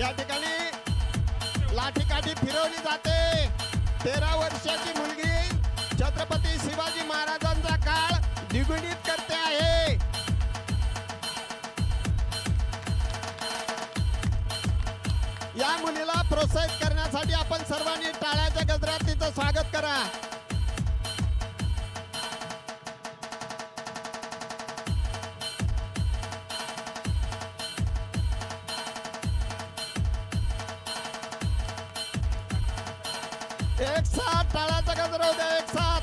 या ठिकाणी लाठीकाठी फिरवली जाते. तेरा वर्षाची मुलगी छत्रपती शिवाजी महाराजांचा काळ द्विगुणित करते आहे. या मुलीला प्रोत्साहित करण्यासाठी आपण सर्व एक साथ टाळ्याचा गजरा द्या एक साथ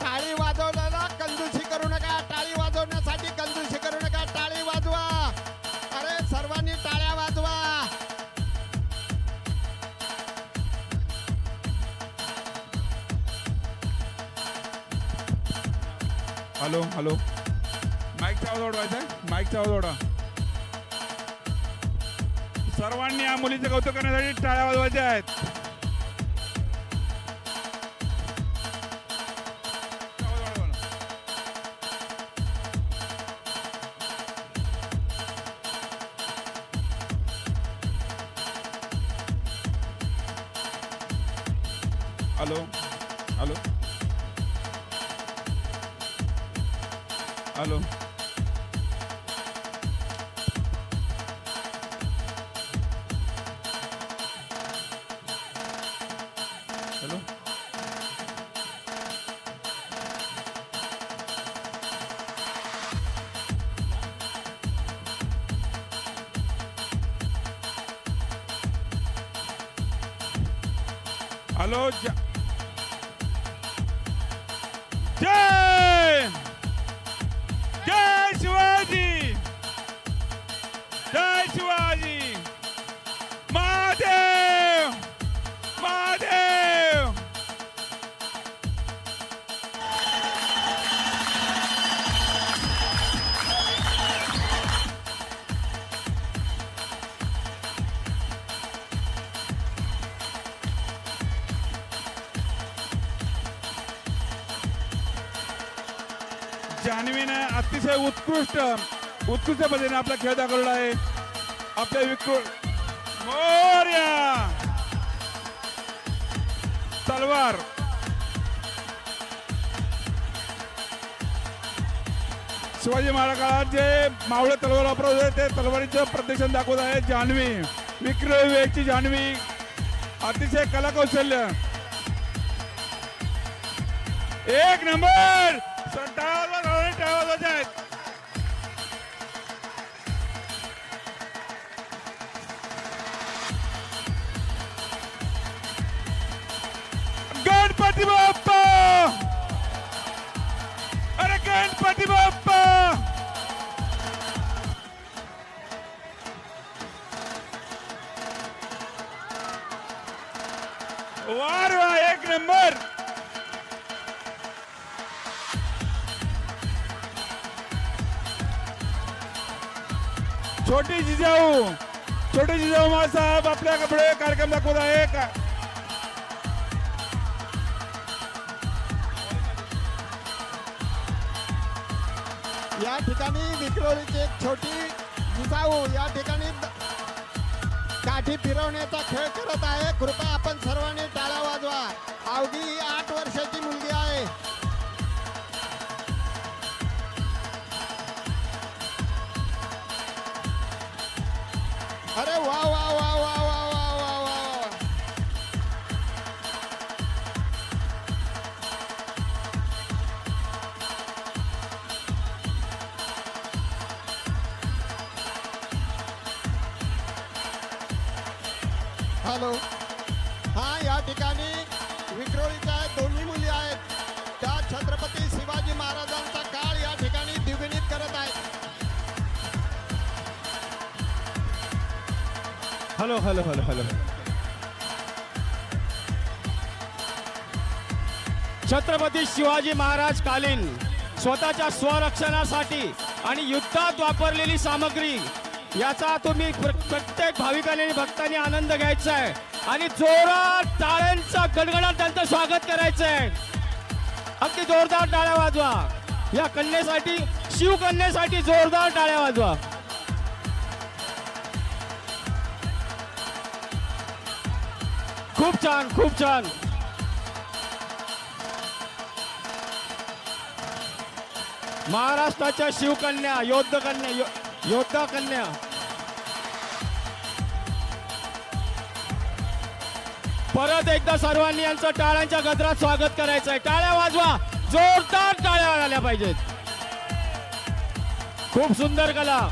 टाळी वाजवण्याला कंजूसी करू नका टाळी वाजवण्यासाठी कंजूसी करू नका टाळी वाजवा. अरे सर्वांनी टाळ्या वाजवा. Hello hello. माईकचा आवाज वाढवायचा आहे. माईकचा आवाज सर्वांनी या मुलीचं कौतुक करण्यासाठी टाळ्या वाजवायच्या आहेत. Hello hello. हॅलो. Hello, जान्हवीने अतिशय उत्कृष्ट उत्कृष्ट पद्धतीने आपला खेळ दाखवलेला आहे. आपल्या विकृ मोर्या! तलवार! शिवाजी महाराज काळात जे मावळे तलवार वापरत होते ते तलवारीचं प्रदर्शन दाखवत आहे जान्हवी. विक्रय जान्हवी. अतिशय कलाकौशल्य. एक नंबर! टाळावर Patibappa! And again, Patibappa! वाह एक नंबर छोटी जिजाऊ छोटे साहब अपने कपड़े कार्यक्रम दाखवत आहे का या ठिकाणी विक्रोळीची एक छोटी जिजाऊ या ठिकाणी काठी फिरवण्याचा खेळ करत आहे. कृपया आपण सर्वांनी टाळा वाजवा. अवघी ही आठ वर्षाची मुलगी आहे. अरे वा वा वा वा वा. हॅलो. हा या ठिकाणी विक्रोळीच्या दोन्ही मुली आहेत. त्या छत्रपती शिवाजी महाराजांचा काळ या ठिकाणी द्विगुणित करत आहेत hello hello hello hello. Chhatrapati Shivaji Maharaj कालीन स्वतःच्या स्वरक्षणासाठी आणि युद्धात वापरलेली सामग्री याचा तुम्ही प्रत्येक भाविकाने आणि भक्तांनी आनंद घ्यायचा आहे. आणि जोरात टाळ्यांचा गणगणात त्यांचं स्वागत करायचं आहे अगदी जोरदार टाळ्या वाजवा. या कन्येसाठी शिवकन्येसाठी जोरदार टाळ्या वाजवा. खूप छान खूप छान. महाराष्ट्राच्या शिवकन्या योद्ध कन्या यो- योद्धा कन्या. परत एकदा सर्वांनी यांचं टाळ्यांच्या गजरात स्वागत करायचं आहे टाळ्या वाजवा. जोरदार टाळ्या आल्या पाहिजेत. खूप सुंदर कला.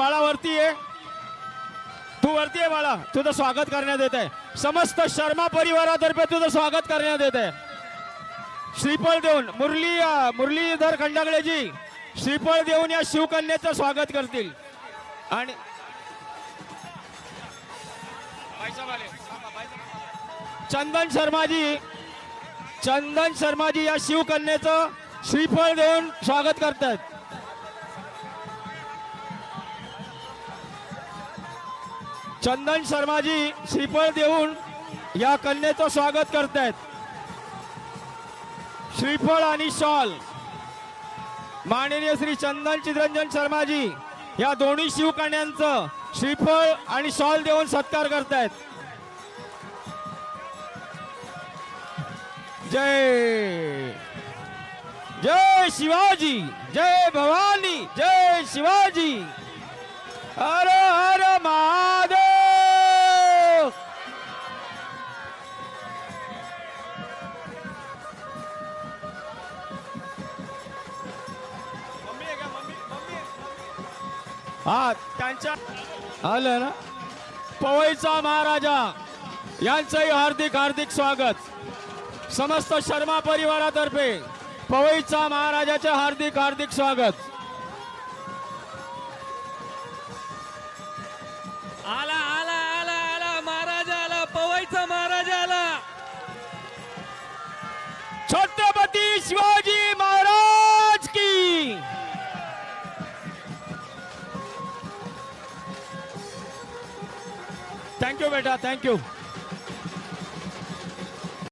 बाळा आहे. तू वरती आहे बाळा. तुझं स्वागत करण्यात येत आहे समस्त शर्मा परिवारातर्फे तुझं स्वागत करण्यात येत आहे श्रीफळ देऊन मुरली मुरलीधर खंडागळेजी श्रीफळ देऊन या शिवकन्याचं स्वागत करतील. आणि चंदन शर्माजी चंदन शर्माजी या शिवकन्याचं श्रीफळ देऊन स्वागत करतात चंदन शर्माजी श्रीफळ देऊन या कन्येचं स्वागत करतायत. श्रीफळ आणि शॉल. माननीय श्री चंदन चित्रंजन शर्माजी या दोन्ही शिवकन्यांचं श्रीफळ आणि शॉल देऊन सत्कार करतायत. जय. जय शिवाजी. जय भवानी. जय शिवाजी. हर हर मा हा त्यांच्या आलं ना? पवईचा महाराजा. यांचंही हार्दिक हार्दिक स्वागत. समस्त शर्मा परिवारातर्फे पवईचा महाराजाचे हार्दिक हार्दिक स्वागत. आला आला आला आला महाराज आला पवईचा महाराज आला. छत्रपती शिवाजी थँक्यू बेटा थँक्यू